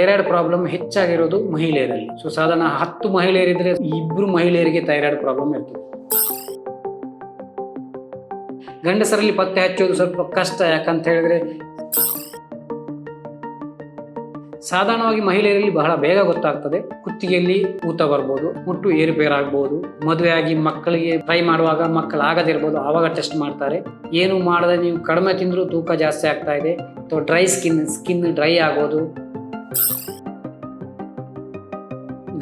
Thyroid problem ಹೆಚ್ಚಾಗಿರೋದು ಮಹಿಳೆಯರಲ್ಲಿ. So ಸಾಧಾರಣ ಹತ್ತು ಮಹಿಳೆಯರಿದ್ರೆ ಇಬ್ಬರು ಮಹಿಳೆಯರಿಗೆ ಥೈರಾಯ್ಡ್ ಪ್ರಾಬ್ಲಮ್ ಇರ್ತದೆ. ಗಂಡಸರಲ್ಲಿ ಪತ್ತೆ ಹಚ್ಚೋದು ಸ್ವಲ್ಪ ಕಷ್ಟ, ಯಾಕಂತ ಹೇಳಿದ್ರೆ ಸಾಧಾರಣವಾಗಿ ಮಹಿಳೆಯರಲ್ಲಿ ಬಹಳ ಬೇಗ ಗೊತ್ತಾಗ್ತದೆ. ಕುತ್ತಿಗೆಯಲ್ಲಿ ಊತ ಬರ್ಬೋದು, ಮುಟ್ಟು ಏರುಪೇರಾಗ್ಬೋದು ಆಗಿ ಮಕ್ಕಳಿಗೆ ಟ್ರೈ ಮಾಡುವಾಗ ಮಕ್ಕಳು ಆಗದಿರ್ಬೋದು, ಆವಾಗ ಟೆಸ್ಟ್ ಮಾಡ್ತಾರೆ. ಏನು ಮಾಡದೆ ನೀವು ಕಡಿಮೆ ತಿಂದರೂ ತೂಕ ಜಾಸ್ತಿ ಆಗ್ತಾ ಇದೆ. ಅಥವಾ ಡ್ರೈ ಸ್ಕಿನ್ ಸ್ಕಿನ್ ಡ್ರೈ ಆಗೋದು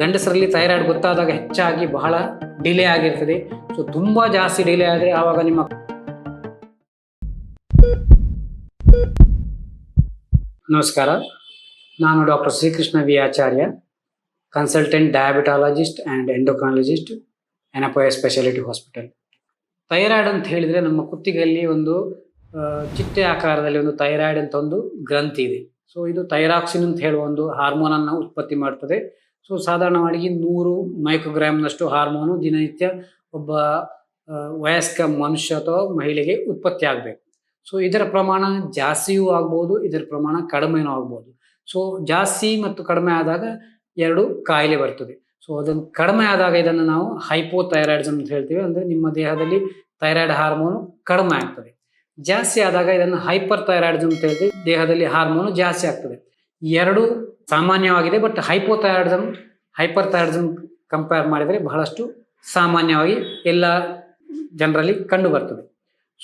ಗಂಡಸರಲ್ಲಿ ಥೈರಾಯ್ಡ್ ಗೊತ್ತಾದಾಗ ಹೆಚ್ಚಾಗಿ ಬಹಳ ಡಿಲೇ ಆಗಿರ್ತದೆ. ಸೊ ತುಂಬ ಜಾಸ್ತಿ ಡಿಲೇ ಆದರೆ ಆವಾಗ ನಿಮ್ಮ ನಮಸ್ಕಾರ. ನಾನು doctor Srikrishna V Acharya consultant diabetologist and endocrinologist Yenepoya speciality hospital thyroid ಅಂತ ಹೇಳಿದರೆ ನಮ್ಮ ಕುತ್ತಿಗೆಯಲ್ಲಿ ಒಂದು ಚಿಟ್ಟೆ ಆಕಾರದಲ್ಲಿ ಒಂದು ಥೈರಾಯ್ಡ್ ಅಂತ ಒಂದು ಗ್ರಂಥಿ ಇದೆ. ಸೊ ಇದು ಥೈರಾಕ್ಸಿನ್ ಅಂತ ಹೇಳುವ ಒಂದು ಹಾರ್ಮೋನನ್ನು ಉತ್ಪತ್ತಿ ಮಾಡ್ತದೆ. ಸೊ ಸಾಧಾರಣವಾಗಿ ನೂರು ಮೈಕ್ರೋಗ್ರಾಮ್ನಷ್ಟು ಹಾರ್ಮೋನು ದಿನನಿತ್ಯ ಒಬ್ಬ ವಯಸ್ಕ ಮನುಷ್ಯ ಅಥವಾ ಮಹಿಳೆಗೆ ಉತ್ಪತ್ತಿ ಆಗಬೇಕು. ಸೊ ಇದರ ಪ್ರಮಾಣ ಜಾಸ್ತಿಯೂ ಆಗ್ಬೋದು, ಇದರ ಪ್ರಮಾಣ ಕಡಿಮೆನೂ ಆಗ್ಬೋದು. ಸೊ ಜಾಸ್ತಿ ಮತ್ತು ಕಡಿಮೆ ಆದಾಗ ಎರಡು ಕಾಯಿಲೆ ಬರ್ತದೆ. ಸೊ ಅದನ್ನು ಕಡಿಮೆ ಆದಾಗ ಇದನ್ನು ನಾವು ಹೈಪೋಥೈರಾಯ್ಡ್ಸ್ ಅಂತ ಹೇಳ್ತೀವಿ. ಅಂದರೆ ನಿಮ್ಮ ದೇಹದಲ್ಲಿ ಥೈರಾಯ್ಡ್ ಹಾರ್ಮೋನು ಕಡಿಮೆ ಆಗ್ತದೆ. ಜಾಸ್ತಿ ಆದಾಗ ಇದನ್ನು ಹೈಪರ್ ಥೈರಾಯ್ಡಿಸಮ್ ಅಂತ ಹೇಳಿ ದೇಹದಲ್ಲಿ ಹಾರ್ಮೋನು ಜಾಸ್ತಿ ಆಗ್ತದೆ. ಎರಡು ಸಾಮಾನ್ಯವಾಗಿದೆ, but hypothyroidism hyperthyroidism compare ಮಾಡಿದರೆ ಬಹಳಷ್ಟು ಸಾಮಾನ್ಯವಾಗಿ ಎಲ್ಲ ಜನರಲ್ಲಿ ಕಂಡು ಬರ್ತದೆ.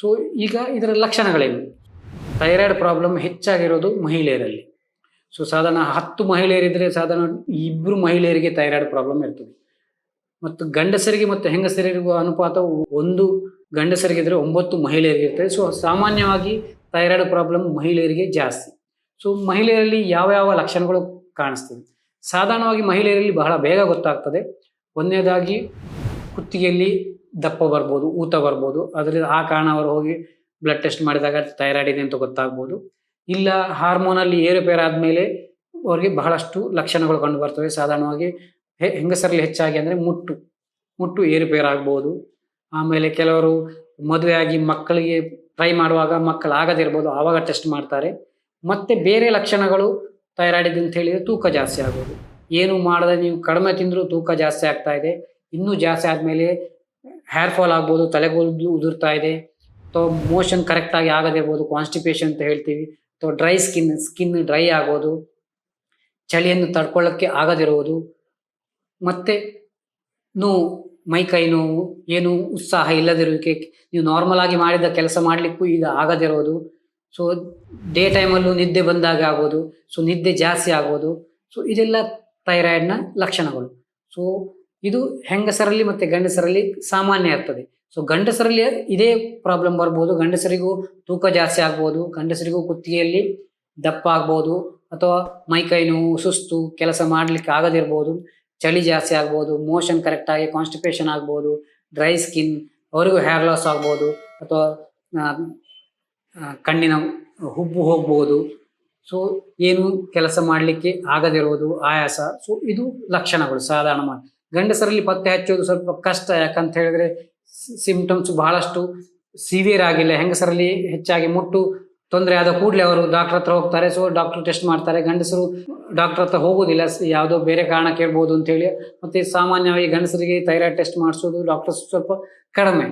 ಸೊ ಈಗ ಇದರ ಲಕ್ಷಣಗಳೇನು? ಥೈರಾಯ್ಡ್ ಪ್ರಾಬ್ಲಮ್ ಹೆಚ್ಚಾಗಿರೋದು ಮಹಿಳೆಯರಲ್ಲಿ. ಸೊ ಸಾಧಾರಣ ಹತ್ತು ಮಹಿಳೆಯರಿದ್ದರೆ ಸಾಧಾರಣ ಇಬ್ಬರು ಮಹಿಳೆಯರಿಗೆ ಥೈರಾಯ್ಡ್ ಪ್ರಾಬ್ಲಮ್ ಇರ್ತದೆ. ಮತ್ತು ಗಂಡಸರಿಗೆ ಮತ್ತು ಹೆಂಗಸರಿಗೂ ಅನುಪಾತವು ಒಂದು ಗಂಡಸರಿಗಿದ್ರೆ ಒಂಬತ್ತು ಮಹಿಳೆಯರಿಗೆ ಇರ್ತದೆ ಸೊ ಸಾಮಾನ್ಯವಾಗಿ ಥೈರಾಯ್ಡ್ ಪ್ರಾಬ್ಲಮ್ ಮಹಿಳೆಯರಿಗೆ ಜಾಸ್ತಿ. ಸೊ ಮಹಿಳೆಯರಲ್ಲಿ ಯಾವ ಯಾವ ಲಕ್ಷಣಗಳು ಕಾಣಿಸ್ತದೆ ಸಾಧಾರಣವಾಗಿ ಮಹಿಳೆಯರಲ್ಲಿ ಬಹಳ ಬೇಗ ಗೊತ್ತಾಗ್ತದೆ. ಒಂದನೇದಾಗಿ ಕುತ್ತಿಗೆಯಲ್ಲಿ ದಪ್ಪ ಬರ್ಬೋದು, ಊತ ಬರ್ಬೋದು. ಅದರಿಂದ ಆ ಕಾರಣ ಅವರು ಹೋಗಿ ಬ್ಲಡ್ ಟೆಸ್ಟ್ ಮಾಡಿದಾಗ ಥೈರಾಯ್ಡ್ ಇದೆ ಅಂತ ಗೊತ್ತಾಗ್ಬೋದು. ಇಲ್ಲ, ಹಾರ್ಮೋನಲ್ಲಿ ಏರುಪೇರು ಆದಮೇಲೆ ಅವರಿಗೆ ಬಹಳಷ್ಟು ಲಕ್ಷಣಗಳು ಕಂಡು ಬರ್ತವೆ. ಸಾಧಾರಣವಾಗಿ ಹೆಂಗಸರಲ್ಲಿ ಹೆಚ್ಚಾಗಿ ಅಂದರೆ ಮುಟ್ಟು. ಮುಟ್ಟು ಏರುಪೇರು ಆಗ್ಬೋದು ಆಮೇಲೆ ಕೆಲವರು ಮದುವೆಯಾಗಿ ಮಕ್ಕಳಿಗೆ ಟ್ರೈ ಮಾಡುವಾಗ ಮಕ್ಕಳು ಆಗದಿರ್ಬೋದು ಆವಾಗ ಟೆಸ್ಟ್ ಮಾಡ್ತಾರೆ. ಮತ್ತೆ ಬೇರೆ ಲಕ್ಷಣಗಳು ಥೈರಾಯ್ಡ್ ಅಂತ ಹೇಳಿದರೆ ತೂಕ ಜಾಸ್ತಿ ಆಗೋದು. ಏನು ಮಾಡದೆ ನೀವು ಕಡಿಮೆ ತಿಂದರೂ ತೂಕ ಜಾಸ್ತಿ ಆಗ್ತಾ ಇದೆ. ಇನ್ನೂ ಜಾಸ್ತಿ ಆದಮೇಲೆ ಹೇರ್ ಫಾಲ್ ಆಗ್ಬೋದು ತಲೆಗೂದಲು ಉದುರ್ತಾ ಇದೆ. ಅಥವಾ ಮೋಷನ್ ಕರೆಕ್ಟಾಗಿ ಆಗದಿರ್ಬೋದು ಕಾನ್ಸ್ಟಿಪೇಷನ್ ಅಂತ ಹೇಳ್ತೀವಿ. ಅಥವಾ ಡ್ರೈ ಸ್ಕಿನ್ ಸ್ಕಿನ್ ಡ್ರೈ ಆಗೋದು. ಚಳಿಯನ್ನು ತಡ್ಕೊಳ್ಳೋಕ್ಕೆ ಆಗದಿರುವುದು ಮತ್ತು, ನೋವು. ಮೈಕೈ ನೋವು, ಏನು ಉತ್ಸಾಹ ಇಲ್ಲದಿರುವಿಕೆ, ನೀವು ನಾರ್ಮಲ್ ಆಗಿ ಮಾಡಿದ ಕೆಲಸ ಮಾಡಲಿಕ್ಕೂ ಈಗ ಆಗದಿರೋದು. ಸೊ ಡೇ ಟೈಮಲ್ಲೂ ನಿದ್ದೆ ಬಂದಾಗ ಆಗೋದು ಸೊ ನಿದ್ದೆ ಜಾಸ್ತಿ ಆಗೋದು ಸೊ ಇದೆಲ್ಲ ಥೈರಾಯ್ಡ್ನ ಲಕ್ಷಣಗಳು. ಸೊ ಇದು ಹೆಂಗಸರಲ್ಲಿ ಮತ್ತು ಗಂಡಸರಲ್ಲಿ ಸಾಮಾನ್ಯ ಇರ್ತದೆ. ಸೊ ಗಂಡಸರಲ್ಲಿ ಇದೇ ಪ್ರಾಬ್ಲಮ್ ಬರ್ಬೋದು. ಗಂಡಸರಿಗೂ ತೂಕ ಜಾಸ್ತಿ ಆಗ್ಬೋದು. ಗಂಡಸರಿಗೂ ಕುತ್ತಿಗೆಯಲ್ಲಿ ದಪ್ಪ ಆಗ್ಬೋದು, ಅಥವಾ ಮೈಕೈ ನೋವು, ಸುಸ್ತು, ಕೆಲಸ ಮಾಡಲಿಕ್ಕೆ ಆಗದಿರ್ಬೋದು. ಚಳಿ ಜಾಸ್ತಿ ಆಗ್ಬೋದು ಮೋಷನ್ ಕರೆಕ್ಟಾಗಿ ಕಾನ್ಸ್ಟಿಪೇಷನ್ ಆಗ್ಬೋದು ಡ್ರೈ ಸ್ಕಿನ್ ಅವರಿಗೂ ಹೇರ್ ಲಾಸ್ ಆಗ್ಬೋದು ಅಥವಾ ಕಣ್ಣಿನ ಹುಬ್ಬು ಹೋಗ್ಬೋದು. ಸೊ ಏನು ಕೆಲಸ ಮಾಡಲಿಕ್ಕೆ ಆಗದಿರೋದು ಆಯಾಸ. ಸೊ ಇದು ಲಕ್ಷಣಗಳು ಸಾಧಾರಣವಾಗಿ ಗಂಡಸರಲ್ಲಿ ಪತ್ತೆ ಹಚ್ಚೋದು ಸ್ವಲ್ಪ ಕಷ್ಟ. ಯಾಕಂತ ಹೇಳಿದ್ರೆ ಸಿಂಪ್ಟಮ್ಸ್ ಬಹಳಷ್ಟು ಸಿವಿಯರ್ ಆಗಿಲ್ಲ. ಹೆಂಗಸರಲ್ಲಿ ಹೆಚ್ಚಾಗಿ ಮುಟ್ಟು ತೊಂದರೆ ಆದ ಕೂಡಲೇ ಅವರು ಡಾಕ್ಟರ್ ಹತ್ರ ಹೋಗ್ತಾರೆ. ಸೊ ಡಾಕ್ಟರ್ ಟೆಸ್ಟ್ ಮಾಡ್ತಾರೆ. ಗಂಡಸರು ಡಾಕ್ಟರ್ ಹತ್ರ ಹೋಗೋದಿಲ್ಲ. ಯಾವುದೋ ಬೇರೆ ಕಾರಣ ಕೇಳ್ಬೋದು ಅಂತೇಳಿ ಮತ್ತು ಸಾಮಾನ್ಯವಾಗಿ ಗಂಡಸರಿಗೆ ಥೈರಾಯ್ಡ್ ಟೆಸ್ಟ್ ಮಾಡಿಸೋದು ಡಾಕ್ಟರ್ಸ್ ಸ್ವಲ್ಪ ಕಡಿಮೆ.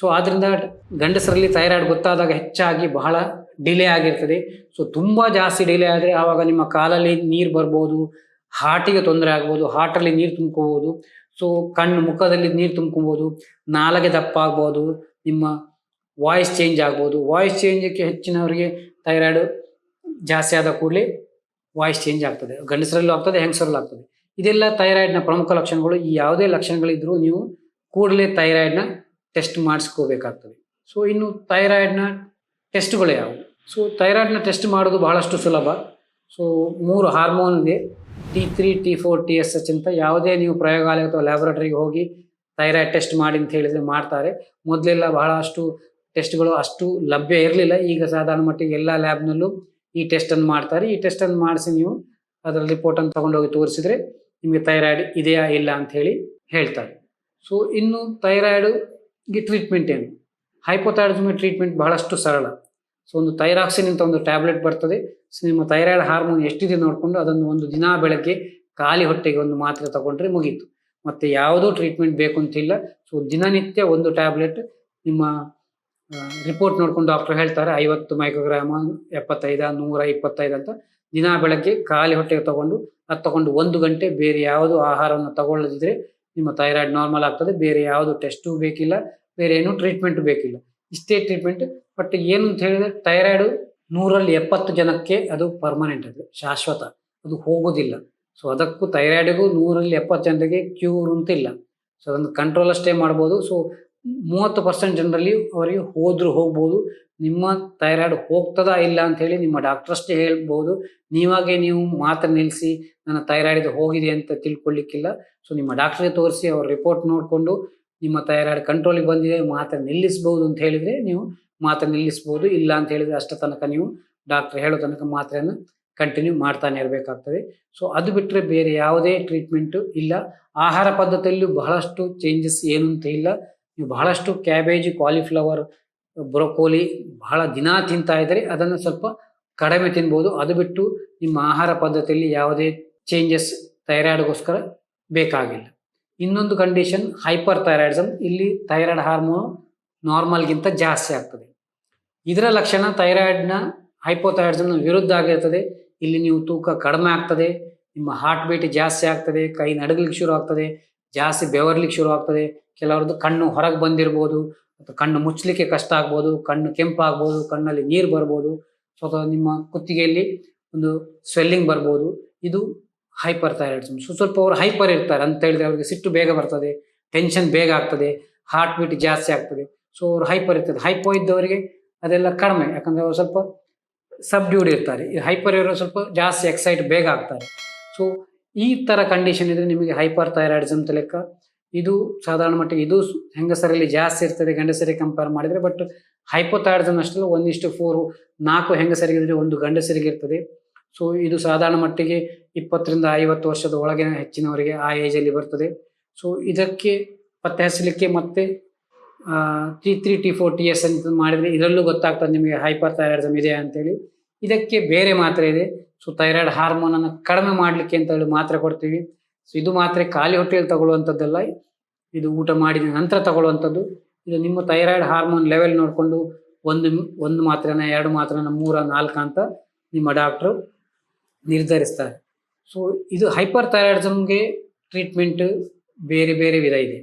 ಸೊ ಆದ್ದರಿಂದ ಗಂಡಸರಲ್ಲಿ ಥೈರಾಯ್ಡ್ ಗೊತ್ತಾದಾಗ ಹೆಚ್ಚಾಗಿ ಬಹಳ ಡಿಲೇ ಆಗಿರ್ತದೆ. ಸೊ ತುಂಬ ಜಾಸ್ತಿ ಡಿಲೇ ಆದರೆ ಆವಾಗ ನಿಮ್ಮ ಕಾಲಲ್ಲಿ ನೀರು ಬರ್ಬೋದು ಹಾರ್ಟಿಗೆ ತೊಂದರೆ ಆಗ್ಬೋದು ಹಾರ್ಟಲ್ಲಿ ನೀರು ತುಂಬ್ಕೋಬೋದು. ಸೊ ಕಣ್ಣು ಮುಖದಲ್ಲಿ ನೀರು ತುಂಬ್ಕೊಬೋದು, ನಾಲಗೆ ದಪ್ಪ ಆಗ್ಬೋದು, ನಿಮ್ಮ ವಾಯ್ಸ್ ಚೇಂಜ್ ಆಗ್ಬೋದು. ವಾಯ್ಸ್ ಚೇಂಜಕ್ಕೆ ಹೆಚ್ಚಿನವರಿಗೆ ಥೈರಾಯ್ಡ್ ಜಾಸ್ತಿ ಆದ ಕೂಡಲೇ ವಾಯ್ಸ್ ಚೇಂಜ್ ಆಗ್ತದೆ. ಗಂಡಸರಲ್ಲೂ ಆಗ್ತದೆ, ಹೆಂಗಸರಲ್ಲೂ ಆಗ್ತದೆ. ಇದೆಲ್ಲ ಥೈರಾಯ್ಡ್ನ ಪ್ರಮುಖ ಲಕ್ಷಣಗಳು. ಈ ಯಾವುದೇ ಲಕ್ಷಣಗಳಿದ್ರೂ ನೀವು ಕೂಡಲೇ ಥೈರಾಯ್ಡ್ನ ಟೆಸ್ಟ್ ಮಾಡಿಸ್ಕೋಬೇಕಾಗ್ತದೆ. ಸೊ ಇನ್ನು ಥೈರಾಯ್ಡ್ನ ಟೆಸ್ಟ್ಗಳು ಯಾವುವು? ಸೊ ಥೈರಾಯ್ಡ್ನ ಟೆಸ್ಟ್ ಮಾಡೋದು ಬಹಳಷ್ಟು ಸುಲಭ. ಸೊ ಮೂರು ಹಾರ್ಮೋನ್ ಇದೆ. T three T four T S H ಅಂತ ಯಾವುದೇ ನೀವು ಪ್ರಯೋಗಾಲಯ ಅಥವಾ ಲ್ಯಾಬೊರೇಟರಿಗೆ ಹೋಗಿ ಥೈರಾಯ್ಡ್ ಟೆಸ್ಟ್ ಮಾಡಿ ಅಂತ ಹೇಳಿದರೆ ಮಾಡ್ತಾರೆ. ಮೊದಲೆಲ್ಲ ಬಹಳಷ್ಟು ಟೆಸ್ಟ್ಗಳು ಅಷ್ಟು ಲಭ್ಯ ಇರಲಿಲ್ಲ. ಈಗ ಸಾಧಾರಣ ಮಟ್ಟಿಗೆ ಎಲ್ಲ ಲ್ಯಾಬ್ನಲ್ಲೂ ಈ ಟೆಸ್ಟನ್ನು ಮಾಡ್ತಾರೆ. ಈ ಟೆಸ್ಟನ್ನು ಮಾಡಿಸಿ ನೀವು ಅದರ ರಿಪೋರ್ಟನ್ನು ತಗೊಂಡೋಗಿ ತೋರಿಸಿದ್ರೆ ನಿಮಗೆ ಥೈರಾಯ್ಡ್ ಇದೆಯಾ ಇಲ್ಲ ಅಂತ ಹೇಳಿ ಹೇಳ್ತಾರೆ. ಸೊ ಇನ್ನು ಥೈರಾಯ್ಡ್ಗೆ ಟ್ರೀಟ್ಮೆಂಟ್ ಏನು? ಹೈಪೋಥೈರಾಯ್ಡಿಸಮ್ ಟ್ರೀಟ್ಮೆಂಟ್ ಬಹಳಷ್ಟು ಸರಳ. ಸೊ ಒಂದು ಥೈರಾಕ್ಸಿನ್ ಅಂತ ಒಂದು ಟ್ಯಾಬ್ಲೆಟ್ ಬರ್ತದೆ. ಸೊ ನಿಮ್ಮ ಥೈರಾಯ್ಡ್ ಹಾರ್ಮೋನ್ ಎಷ್ಟಿದೆ ನೋಡಿಕೊಂಡು ಅದನ್ನು ಒಂದು ದಿನ ಬೆಳಗ್ಗೆ ಖಾಲಿ ಹೊಟ್ಟೆಗೆ ಒಂದು ಮಾತ್ರೆ ತಗೊಂಡ್ರೆ ಮುಗೀತು. ಮತ್ತೆ ಯಾವುದೂ ಟ್ರೀಟ್ಮೆಂಟ್ ಬೇಕು ಅಂತಿಲ್ಲ. ಸೊ ದಿನನಿತ್ಯ ಒಂದು ಟ್ಯಾಬ್ಲೆಟ್ ನಿಮ್ಮ ರಿಪೋರ್ಟ್ ನೋಡ್ಕೊಂಡು ಡಾಕ್ಟರ್ ಹೇಳ್ತಾರೆ, ಐವತ್ತು ಮೈಕ್ರೋಗ್ರಾಮ್ ಎಪ್ಪತ್ತೈದ, ನೂರ ಇಪ್ಪತ್ತೈದು ಅಂತ. ದಿನ ಬೆಳಗ್ಗೆ ಖಾಲಿ ಹೊಟ್ಟೆಗೆ ತಗೊಂಡು, ಅದು ತಗೊಂಡು ಒಂದು ಗಂಟೆ ಬೇರೆ ಯಾವುದು ಆಹಾರವನ್ನು ತಗೊಳ್ಳದಿದ್ರೆ ನಿಮ್ಮ ಥೈರಾಯ್ಡ್ ನಾರ್ಮಲ್ ಆಗ್ತದೆ. ಬೇರೆ ಯಾವುದು ಟೆಸ್ಟು ಬೇಕಿಲ್ಲ, ಬೇರೆ ಏನು ಟ್ರೀಟ್ಮೆಂಟ್ ಬೇಕಿಲ್ಲ. ಇಷ್ಟೇ ಟ್ರೀಟ್ಮೆಂಟ್ ಬಟ್ ಏನು ಅಂತ ಹೇಳಿದ್ರೆ ಥೈರಾಯ್ಡು ನೂರಲ್ಲಿ ಎಪ್ಪತ್ತು ಜನಕ್ಕೆ ಅದು ಪರ್ಮನೆಂಟ್ ಅದು, ಶಾಶ್ವತ. ಅದು ಹೋಗೋದಿಲ್ಲ. ಸೊ ಅದಕ್ಕೂ ಥೈರಾಯ್ಡ್ಗೂ ನೂರಲ್ಲಿ ಎಪ್ಪತ್ತು ಜನರಿಗೆ ಕ್ಯೂರ್ ಅಂತಿಲ್ಲ ಸೊ ಅದನ್ನು ಕಂಟ್ರೋಲ್ ಅಷ್ಟೇ ಮಾಡ್ಬೋದು. ಸೊ ಮೂವತ್ತು ಪರ್ಸೆಂಟ್ ಜನರಲ್ಲಿ ಅವರಿಗೆ ಹೋದ್ರು ಹೋಗ್ಬೋದು. ನಿಮ್ಮ ಥೈರಾಯ್ಡ್ ಹೋಗ್ತದಾ ಇಲ್ಲ ಅಂತ ಹೇಳಿ ನಿಮ್ಮ ಡಾಕ್ಟ್ರಷ್ಟೇ ಹೇಳ್ಬೋದು. ನೀವಾಗೆ ನೀವು ಮಾತ್ರ ನಿಲ್ಲಿಸಿ, ನನ್ನ ಥೈರಾಯ್ಡ್ ಹೋಗಿದೆ ಅಂತ ತಿಳ್ಕೊಳ್ಳಿಕ್ಕಿಲ್ಲ. ಸೊ ನಿಮ್ಮ ಡಾಕ್ಟ್ರಿಗೆ ತೋರಿಸಿ, ಅವ್ರ ರಿಪೋರ್ಟ್ ನೋಡಿಕೊಂಡು, ನಿಮ್ಮ ಥೈರಾಯ್ಡ್ ಕಂಟ್ರೋಲಿಗೆ ಬಂದಿದೆ, ಮಾತ್ರ ನಿಲ್ಲಿಸ್ಬೋದು ಅಂತ ಹೇಳಿದರೆ ನೀವು ಮಾತ್ರ ನಿಲ್ಲಿಸ್ಬೋದು. ಇಲ್ಲ ಅಂತ ಹೇಳಿದರೆ ಅಷ್ಟ ತನಕ ನೀವು ಡಾಕ್ಟ್ರ್ ಹೇಳೋ ತನಕ ಮಾತ್ರೆಯನ್ನು ಕಂಟಿನ್ಯೂ ಮಾಡ್ತಾನೆ ಇರಬೇಕಾಗ್ತದೆ. ಸೊ ಅದು ಬಿಟ್ಟರೆ ಬೇರೆ ಯಾವುದೇ ಟ್ರೀಟ್ಮೆಂಟು ಇಲ್ಲ. ಆಹಾರ ಪದ್ಧತಿಯಲ್ಲೂ ಬಹಳಷ್ಟು ಚೇಂಜಸ್ ಏನು ಅಂತ ಇಲ್ಲ. ನೀವು ಬಹಳಷ್ಟು ಕ್ಯಾಬೇಜ್ ಕಾಲಿಫ್ಲವರ್ ಬ್ರೊಕೋಲಿ ಬಹಳ ದಿನ ತಿಂತಾ ಇದ್ದರೆ ಅದನ್ನು ಸ್ವಲ್ಪ ಕಡಿಮೆ ತಿನ್ಬೋದು. ಅದು ಬಿಟ್ಟು ನಿಮ್ಮ ಆಹಾರ ಪದ್ಧತಿಯಲ್ಲಿ ಯಾವುದೇ ಚೇಂಜಸ್ ಥೈರಾಯ್ಡ್ಗೋಸ್ಕರ ಬೇಕಾಗಿಲ್ಲ. ಇನ್ನೊಂದು ಕಂಡೀಷನ್ ಹೈಪರ್ ಥೈರಾಯ್ಡಿಸಮ್ ಇಲ್ಲಿ ಥೈರಾಯ್ಡ್ ಹಾರ್ಮೋನ್ ನಾರ್ಮಲ್ಗಿಂತ ಜಾಸ್ತಿ ಆಗ್ತದೆ. ಇದರ ಲಕ್ಷಣ ಥೈರಾಯ್ಡ್ನ ಹೈಪೋಥೈರಾಯ್ಡಿಸಮ್ನ ವಿರುದ್ಧ ಆಗಿರ್ತದೆ. ಇಲ್ಲಿ ನೀವು ತೂಕ ಕಡಿಮೆ ಆಗ್ತದೆ. ನಿಮ್ಮ ಹಾರ್ಟ್ ಬೀಟ್ ಜಾಸ್ತಿ ಆಗ್ತದೆ. ಕೈ ನಡಗಲಿಕ್ಕೆ ಶುರು ಆಗ್ತದೆ. ಜಾಸ್ತಿ ಬೆವರ್ಲಿಕ್ಕೆ ಶುರು ಆಗ್ತದೆ. ಕೆಲವ್ರದ್ದು ಕಣ್ಣು ಹೊರಗೆ ಬಂದಿರ್ಬೋದು, ಅಥವಾ ಕಣ್ಣು ಮುಚ್ಚಲಿಕ್ಕೆ ಕಷ್ಟ ಆಗ್ಬೋದು, ಕಣ್ಣು ಕೆಂಪಾಗ್ಬೋದು, ಕಣ್ಣಲ್ಲಿ ನೀರು ಬರ್ಬೋದು. ಸೊ ಅಥವಾ ನಿಮ್ಮ ಕುತ್ತಿಗೆಯಲ್ಲಿ ಒಂದು ಸ್ವೆಲ್ಲಿಂಗ್ ಬರ್ಬೋದು. ಇದು ಹೈಪರ್ ಥೈರಾಯ್ಡ್ಸಮ್ ಸೊ, ಸ್ವಲ್ಪ ಅವರು ಹೈಪರ್ ಇರ್ತಾರೆ ಅಂತ ಹೇಳಿದ್ರೆ ಅವ್ರಿಗೆ ಸಿಟ್ಟು ಬೇಗ ಬರ್ತದೆ ಟೆನ್ಷನ್ ಬೇಗ ಆಗ್ತದೆ ಹಾರ್ಟ್ ಬೀಟ್ ಜಾಸ್ತಿ ಆಗ್ತದೆ. ಸೊ ಅವರು ಹೈಪರ್ ಇರ್ತದೆ ಹೈಪೋ ಇದ್ದವರಿಗೆ ಅದೆಲ್ಲ ಕಡಿಮೆ. ಯಾಕಂದ್ರೆ ಅವರು ಸ್ವಲ್ಪ ಸಬ್ಡ್ಯೂಡ್ ಇರ್ತಾರೆ. ಹೈಪರ್ ಇರೋ ಸ್ವಲ್ಪ ಜಾಸ್ತಿ ಎಕ್ಸೈಟ್ ಬೇಗ ಆಗ್ತಾರೆ. ಸೊ ಈ ಥರ ಕಂಡೀಷನ್ ಇದ್ರೆ ನಿಮಗೆ ಹೈಪರ್ ಥೈರಾಯ್ಡ್ಸಮ್ ಲೆಕ್ಕ ಇದು ಸಾಧಾರಣ ಮಟ್ಟಿಗೆ ಇದು ಹೆಂಗಸರಲ್ಲಿ ಜಾಸ್ತಿ ಇರ್ತದೆ, ಗಂಡಸರಿಗೆ ಕಂಪೇರ್ ಮಾಡಿದರೆ ಬಟ್ ಹೈಪೋಥೈರಾಯ್ಡಿಸಮ್ ಅಷ್ಟರಲ್ಲಿ ಒಂದಿಷ್ಟು ಫೋರು ನಾಲ್ಕು ಹೆಂಗಸರಿಗೆ ಇದ್ರೆ ಒಂದು ಗಂಡಸರಿಗೆ ಇರ್ತದೆ. ಸೊ ಇದು ಸಾಧಾರಣ ಮಟ್ಟಿಗೆ ಇಪ್ಪತ್ತರಿಂದ ಐವತ್ತು ವರ್ಷದ ಒಳಗಿನ ಹೆಚ್ಚಿನವರಿಗೆ ಆ ಏಜಲ್ಲಿ ಬರ್ತದೆ. ಸೊ ಇದಕ್ಕೆ ಪತ್ತೆ ಹಚ್ಚಲಿಕ್ಕೆ ಮತ್ತೆ T three T four T S ಅಂತ ಮಾಡಿದರೆ ಇದರಲ್ಲೂ ಗೊತ್ತಾಗ್ತದೆ ನಿಮಗೆ ಹೈಪರ್ ಥೈರಾಯ್ಡಿಸಮ್ ಇದೆ ಅಂತೇಳಿ. ಇದಕ್ಕೆ ಬೇರೆ ಮಾತ್ರೆ ಇದೆ. ಸೊ ಥೈರಾಯ್ಡ್ ಹಾರ್ಮೋನನ್ನು ಕಡಿಮೆ ಮಾಡಲಿಕ್ಕೆ ಅಂತ ಹೇಳಿ ಮಾತ್ರೆ ಕೊಡ್ತೀವಿ. ಸೊ ಇದು ಮಾತ್ರೆ ಖಾಲಿ ಹೊಟ್ಟೆಯಲ್ಲಿ ತಗೊಳ್ಳುವಂಥದ್ದಲ್ಲ. ಇದು ಊಟ ಮಾಡಿದ ನಂತರ ತಗೊಳ್ಳುವಂಥದ್ದು. ಇದು ನಿಮ್ಮ ಥೈರಾಯ್ಡ್ ಹಾರ್ಮೋನ್ ಲೆವೆಲ್ ನೋಡಿಕೊಂಡು ಒಂದು ಒಂದು ಮಾತ್ರೆನ, ಎರಡು ಮಾತ್ರೆನ, ಮೂರ, ನಾಲ್ಕು ಅಂತ ನಿಮ್ಮ ಡಾಕ್ಟ್ರು ನಿರ್ಧರಿಸ್ತಾರೆ. ಸೊ ಇದು ಹೈಪರ್ ಥೈರಾಯ್ಡಿಸಮ್ಗೆ ಟ್ರೀಟ್ಮೆಂಟ್ ಬೇರೆ ಬೇರೆ ವಿಧ ಇದೆ.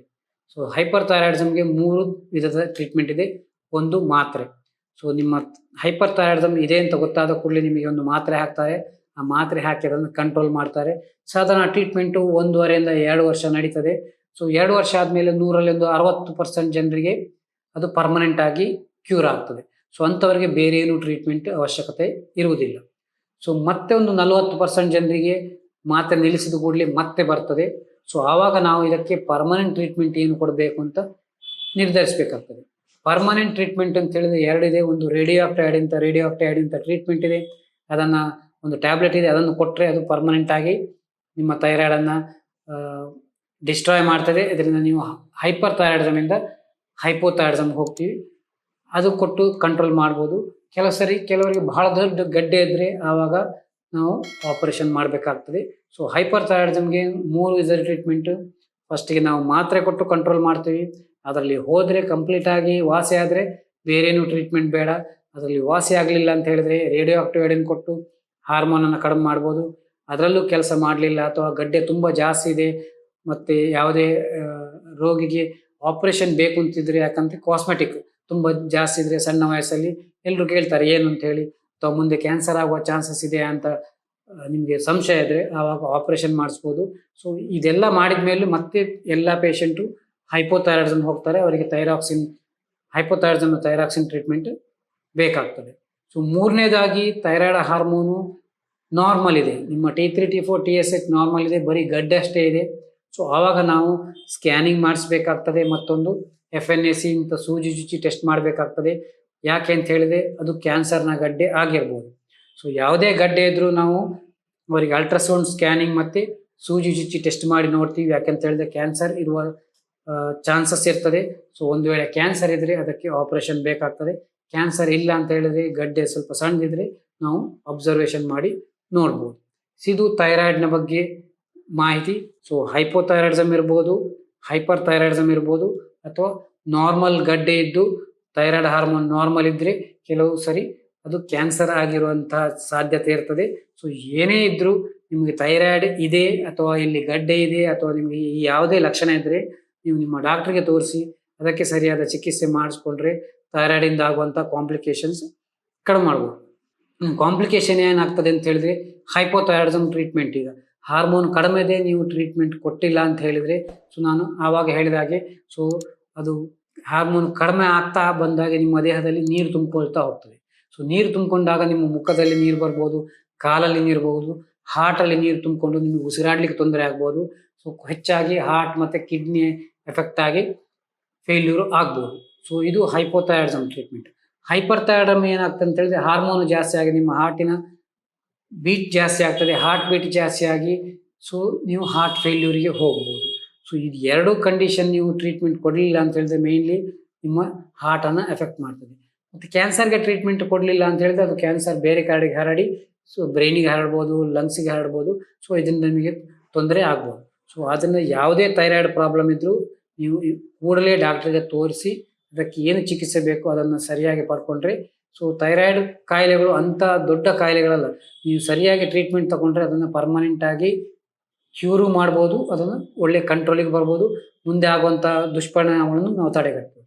ಸೊ ಹೈಪರ್ ಥೈರಾಯ್ಡಿಸಮ್ಗೆ ಮೂರು ವಿಧದ ಟ್ರೀಟ್ಮೆಂಟ್ ಇದೆ. ಒಂದು ಮಾತ್ರೆ. ಸೊ ನಿಮ್ಮ ಹೈಪರ್ ಥೈರಾಯ್ಡಿಸಮ್ ಇದೆ ಅಂತ ಗೊತ್ತಾದ ಕೂಡಲೇ ನಿಮಗೆ ಒಂದು ಮಾತ್ರೆ ಹಾಕ್ತಾರೆ. ಮಾತ್ರೆ ಹಾಕಿ ಅದನ್ನು ಕಂಟ್ರೋಲ್ ಮಾಡ್ತಾರೆ. ಸಾಧಾರಣ ಟ್ರೀಟ್ಮೆಂಟು ಒಂದೂವರೆಯಿಂದ ಎರಡು ವರ್ಷ ನಡೀತದೆ. ಸೊ ಎರಡು ವರ್ಷ ಆದಮೇಲೆ ನೂರಲ್ಲಿ ಒಂದು ಅರವತ್ತು ಪರ್ಸೆಂಟ್ ಜನರಿಗೆ ಅದು ಪರ್ಮನೆಂಟ್ ಆಗಿ ಕ್ಯೂರ್ ಆಗ್ತದೆ. ಸೊ ಅಂಥವರಿಗೆ ಬೇರೆ ಏನು ಟ್ರೀಟ್ಮೆಂಟ್ ಅವಶ್ಯಕತೆ ಇರುವುದಿಲ್ಲ. ಸೊ ಮತ್ತೆ ಒಂದು ನಲವತ್ತು ಪರ್ಸೆಂಟ್ ಜನರಿಗೆ ಮಾತ್ರೆ ನಿಲ್ಲಿಸಿದ ಕೂಡಲೇ ಮತ್ತೆ ಬರ್ತದೆ. ಸೊ ಆವಾಗ ನಾವು ಇದಕ್ಕೆ ಪರ್ಮನೆಂಟ್ ಟ್ರೀಟ್ಮೆಂಟ್ ಏನು ಕೊಡಬೇಕು ಅಂತ ನಿರ್ಧರಿಸಬೇಕಾಗ್ತದೆ. ಪರ್ಮನೆಂಟ್ ಟ್ರೀಟ್ಮೆಂಟ್ ಅಂತ ಹೇಳಿದ್ರೆ ಎರಡಿದೆ. ಒಂದು ರೇಡಿಯೋ ಆಕ್ಟೈಡ್ ಅಂತ ರೇಡಿಯೋ ಆಕ್ಟೈಡ್ ಅಂತ ಟ್ರೀಟ್ಮೆಂಟ್ ಇದೆ. ಅದನ್ನು ಒಂದು ಟ್ಯಾಬ್ಲೆಟ್ ಇದೆ, ಅದನ್ನು ಕೊಟ್ಟರೆ ಅದು ಪರ್ಮನೆಂಟ್ ಆಗಿ ನಿಮ್ಮ ಥೈರಾಯ್ಡನ್ನು ಡಿಸ್ಟ್ರಾಯ್ ಮಾಡ್ತದೆ. ಇದರಿಂದ ನೀವು ಹೈಪರ್ ಥೈರಾಯ್ಡಿಸಮಿಂದ ಹೈಪೋಥೈರಾಯ್ಡಿಸಮ್ಗೆ ಹೋಗ್ತೀವಿ. ಅದು ಕೊಟ್ಟು ಕಂಟ್ರೋಲ್ ಮಾಡ್ಬೋದು. ಕೆಲವು ಸರಿ ಕೆಲವರಿಗೆ ಬಹಳ ದೊಡ್ಡ ಗಡ್ಡೆ ಇದ್ದರೆ ಆವಾಗ ನಾವು ಆಪರೇಷನ್ ಮಾಡಬೇಕಾಗ್ತದೆ. ಸೊ ಹೈಪರ್ ಥೈರಾಯ್ಡಿಸಮ್ಗೆ ಮೂರು ವಿಧದ ಟ್ರೀಟ್ಮೆಂಟು ಫಸ್ಟಿಗೆ ನಾವು ಮಾತ್ರೆ ಕೊಟ್ಟು ಕಂಟ್ರೋಲ್ ಮಾಡ್ತೀವಿ. ಅದರಲ್ಲಿ ಹೋದರೆ ಕಂಪ್ಲೀಟ್ ಆಗಿ ವಾಸಿ ಆದರೆ ಬೇರೇನು ಟ್ರೀಟ್ಮೆಂಟ್ ಬೇಡ. ಅದರಲ್ಲಿ ವಾಸಿ ಆಗಲಿಲ್ಲ ಅಂತ ಹೇಳಿದ್ರೆ ರೇಡಿಯೋ ಆಕ್ಟಿವೇಡನ್ ಕೊಟ್ಟು ಹಾರ್ಮೋನನ್ನು ಕಡಿಮೆ ಮಾಡ್ಬೋದು. ಅದರಲ್ಲೂ ಕೆಲಸ ಮಾಡಲಿಲ್ಲ ಅಥವಾ ಗಡ್ಡೆ ತುಂಬ ಜಾಸ್ತಿ ಇದೆ. ಮತ್ತು ಯಾವುದೇ ರೋಗಿಗೆ ಆಪರೇಷನ್ ಬೇಕು ಅಂತಿದ್ರೆ ಯಾಕಂದರೆ ಕಾಸ್ಮೆಟಿಕ್ ತುಂಬ ಜಾಸ್ತಿ ಇದ್ರೆ ಸಣ್ಣ ವಯಸ್ಸಲ್ಲಿ ಎಲ್ಲರೂ ಕೇಳ್ತಾರೆ, ಏನು ಅಂತ ಹೇಳಿ. ಅಥವಾ ಮುಂದೆ ಕ್ಯಾನ್ಸರ್ ಆಗುವ ಚಾನ್ಸಸ್ ಇದೆ ಅಂತ ನಿಮಗೆ ಸಂಶಯ ಇದ್ದರೆ ಆವಾಗ ಆಪರೇಷನ್ ಮಾಡಿಸ್ಬೋದು. ಸೊ ಇದೆಲ್ಲ ಮಾಡಿದ ಮೇಲೆ ಮತ್ತೆ ಎಲ್ಲ ಪೇಷಂಟು ಹೈಪೋಥೈರಾಯ್ಡಿಸಮ್ ಹೋಗ್ತಾರೆ. ಅವರಿಗೆ ಥೈರಾಕ್ಸಿನ್ ಹೈಪೋಥೈರಾಯ್ಡಿಸಮ್ ಥೈರಾಕ್ಸಿನ್ ಟ್ರೀಟ್ಮೆಂಟ್ ಬೇಕಾಗ್ತದೆ. ಸೊ ಮೂರನೇದಾಗಿ ಥೈರಾಯ್ಡ್ ಹಾರ್ಮೋನು ನಾರ್ಮಲ್ ಇದೆ. ನಿಮ್ಮ T three T four T S H normal ಇದೆ. ಬರೀ ಗಡ್ಡೆ ಅಷ್ಟೇ ಇದೆ. ಸೊ ಆವಾಗ ನಾವು ಸ್ಕ್ಯಾನಿಂಗ್ ಮಾಡಿಸ್ಬೇಕಾಗ್ತದೆ ಮತ್ತೊಂದು. ಎಫ್ ಎನ್ ಎ ಸಿ ಅಂತ ಸೂಜಿ ಜುಚಿ ಟೆಸ್ಟ್ ಮಾಡಬೇಕಾಗ್ತದೆ. ಯಾಕೆ ಅಂತ ಹೇಳಿದ್ರೆ ಅದು ಕ್ಯಾನ್ಸರ್ನ ಗಡ್ಡೆ ಆಗಿರ್ಬೋದು. ಸೊ ಯಾವುದೇ ಗಡ್ಡೆ ಇದ್ರೂ ನಾವು ಅವರಿಗೆ ಅಲ್ಟ್ರಾಸೌಂಡ್ ಸ್ಕ್ಯಾನಿಂಗ್ ಮತ್ತು ಸೂಜಿ ಜುಚಿ ಟೆಸ್ಟ್ ಮಾಡಿ ನೋಡ್ತೀವಿ. ಯಾಕೆಂತ ಹೇಳಿದ್ರೆ ಕ್ಯಾನ್ಸರ್ ಇರುವ ಚಾನ್ಸಸ್ ಇರ್ತದೆ. ಸೊ ಒಂದು ವೇಳೆ ಕ್ಯಾನ್ಸರ್ ಇದ್ದರೆ ಅದಕ್ಕೆ ಆಪರೇಷನ್ ಬೇಕಾಗ್ತದೆ. ಕ್ಯಾನ್ಸರ್ ಇಲ್ಲ ಅಂತ ಹೇಳಿದ್ರೆ ಗಡ್ಡೆ ಸ್ವಲ್ಪ ಸಣ್ಣದಿದ್ರೆ ನಾವು ಅಬ್ಸರ್ವೇಷನ್ ಮಾಡಿ ನೋಡ್ಬೋದು. ಇದು ಥೈರಾಯ್ಡ್ನ ಬಗ್ಗೆ ಮಾಹಿತಿ. ಸೊ ಹೈಪೋಥೈರಾಯ್ಡಿಸಮ್ ಇರ್ಬೋದು ಹೈಪರ್ ಥೈರಾಯ್ಡಿಸಮ್ ಇರ್ಬೋದು, ಅಥವಾ ನಾರ್ಮಲ್ ಗಡ್ಡೆ ಇದ್ದು ಥೈರಾಯ್ಡ್ ಹಾರ್ಮೋನ್ ನಾರ್ಮಲ್ ಇದ್ದರೆ ಕೆಲವು ಸರಿ ಅದು ಕ್ಯಾನ್ಸರ್ ಆಗಿರುವಂತಹ ಸಾಧ್ಯತೆ ಇರ್ತದೆ. ಸೊ ಏನೇ ಇದ್ದರೂ ನಿಮಗೆ ಥೈರಾಯ್ಡ್ ಇದೆ ಅಥವಾ ಇಲ್ಲಿ ಗಡ್ಡೆ ಇದೆ ಅಥವಾ ನಿಮಗೆ ಯಾವುದೇ ಲಕ್ಷಣ ಇದ್ದರೆ ನೀವು ನಿಮ್ಮ ಡಾಕ್ಟ್ರಿಗೆ ತೋರಿಸಿ, ಅದಕ್ಕೆ ಸರಿಯಾದ ಚಿಕಿತ್ಸೆ ಮಾಡಿಸ್ಕೊಂಡ್ರೆ ಥೈರಾಯ್ಡಿಂದ ಆಗುವಂಥ ಕಾಂಪ್ಲಿಕೇಶನ್ಸ್ ಕಡಿಮೆ ಮಾಡ್ಬೋದು. ಕಾಂಪ್ಲಿಕೇಶನ್ ಏನಾಗ್ತದೆ ಅಂತ ಹೇಳಿದ್ರೆ ಹೈಪೋಥೈರಾಯ್ಡಿಸಮ್ ಟ್ರೀಟ್ಮೆಂಟ್ ಈಗ. ಹಾರ್ಮೋನ್ ಕಡಿಮೆ ಇದೆ, ನೀವು ಟ್ರೀಟ್ಮೆಂಟ್ ಕೊಟ್ಟಿಲ್ಲ ಅಂತ ಹೇಳಿದರೆ ಸೊ ನಾನು ಆವಾಗ ಹೇಳಿದ ಹಾಗೆ ಸೊ ಅದು ಹಾರ್ಮೋನ್ ಕಡಿಮೆ ಆಗ್ತಾ ಬಂದಾಗ ನಿಮ್ಮ ದೇಹದಲ್ಲಿ ನೀರು ತುಂಬಿಕೊಳ್ತಾ ಹೋಗ್ತದೆ. ಸೊ ನೀರು ತುಂಬಿಕೊಂಡಾಗ ನಿಮ್ಮ ಮುಖದಲ್ಲಿ ನೀರು ಬರ್ಬೋದು, ಕಾಲಲ್ಲಿ ನೀರು ಬರ್ಬೋದು ಹಾರ್ಟಲ್ಲಿ ನೀರು ತುಂಬಿಕೊಂಡು ನಿಮಗೆ ಉಸಿರಾಡ್ಲಿಕ್ಕೆ ತೊಂದರೆ ಆಗ್ಬೋದು ಸೊ ಹೆಚ್ಚಾಗಿ ಹಾರ್ಟ್ ಮತ್ತು ಕಿಡ್ನಿ ಎಫೆಕ್ಟ್ ಆಗಿ ಫೇಲ್ಯೂರ್ ಆಗ್ಬೋದು. ಸೊ ಇದು ಹೈಪೋಥೈರಾಯ್ಡಿಸಮ್ ಟ್ರೀಟ್ಮೆಂಟ್ ಹೈಪರ್ ಥೈರಾಯ್ಡಮ್ ಏನಾಗ್ತದೆ ಅಂತ ಹೇಳಿದ್ರೆ ಹಾರ್ಮೋನು ಜಾಸ್ತಿ ಆಗಿ ನಿಮ್ಮ ಹಾರ್ಟಿನ ಬೀಟ್ ಜಾಸ್ತಿ ಆಗ್ತದೆ ಹಾರ್ಟ್ ಬೀಟ್ ಜಾಸ್ತಿ ಆಗಿ ಸೊ ನೀವು ಹಾರ್ಟ್ ಫೇಲ್ಯೂರಿಗೆ ಹೋಗ್ಬೋದು. ಸೊ ಇದು ಎರಡು ಕಂಡೀಷನ್ ನೀವು ಟ್ರೀಟ್ಮೆಂಟ್ ಕೊಡಲಿಲ್ಲ ಅಂತ ಹೇಳಿದ್ರೆ ಮೇಯ್ನ್ಲಿ ನಿಮ್ಮ ಹಾರ್ಟನ್ನು ಎಫೆಕ್ಟ್ ಮಾಡ್ತದೆ. ಮತ್ತು ಕ್ಯಾನ್ಸರ್ಗೆ ಟ್ರೀಟ್ಮೆಂಟ್ ಕೊಡಲಿಲ್ಲ ಅಂತ ಹೇಳಿದ್ರೆ ಅದು ಕ್ಯಾನ್ಸರ್ ಬೇರೆ ಕಡೆಗೆ ಹರಡಿ ಸೊ ಬ್ರೈನಿಗೆ ಹರಡ್ಬೋದು ಲಂಗ್ಸಿಗೆ ಹರಡ್ಬೋದು ಸೊ ಇದರಿಂದ ನಿಮಗೆ ತೊಂದರೆ ಆಗ್ಬೋದು. ಸೊ ಅದನ್ನು ಯಾವುದೇ ಥೈರಾಯ್ಡ್ ಪ್ರಾಬ್ಲಮ್ ಇದ್ದರೂ ನೀವು ಕೂಡಲೇ ಡಾಕ್ಟ್ರಿಗೆ ತೋರಿಸಿ ಅದಕ್ಕೆ ಏನು ಚಿಕಿತ್ಸೆ ಬೇಕು ಅದನ್ನು ಸರಿಯಾಗಿ ಪಡ್ಕೊಂಡ್ರೆ ಸೊ ಥೈರಾಯ್ಡ್ ಕಾಯಿಲೆಗಳು ಅಂಥ ದೊಡ್ಡ ಕಾಯಿಲೆಗಳಲ್ಲ, ನೀವು ಸರಿಯಾಗಿ ಟ್ರೀಟ್ಮೆಂಟ್ ತಗೊಂಡ್ರೆ ಅದನ್ನು ಪರ್ಮನೆಂಟ್ ಆಗಿ ಕ್ಯೂರು ಮಾಡ್ಬೋದು, ಅದನ್ನು ಒಳ್ಳೆ ಕಂಟ್ರೋಲಿಗೆ ಬರ್ಬೋದು, ಮುಂದೆ ಆಗುವಂಥ ದುಷ್ಪರಿಣಾಮಗಳನ್ನು ನಾವು ತಡೆಗಟ್ಬೋದು.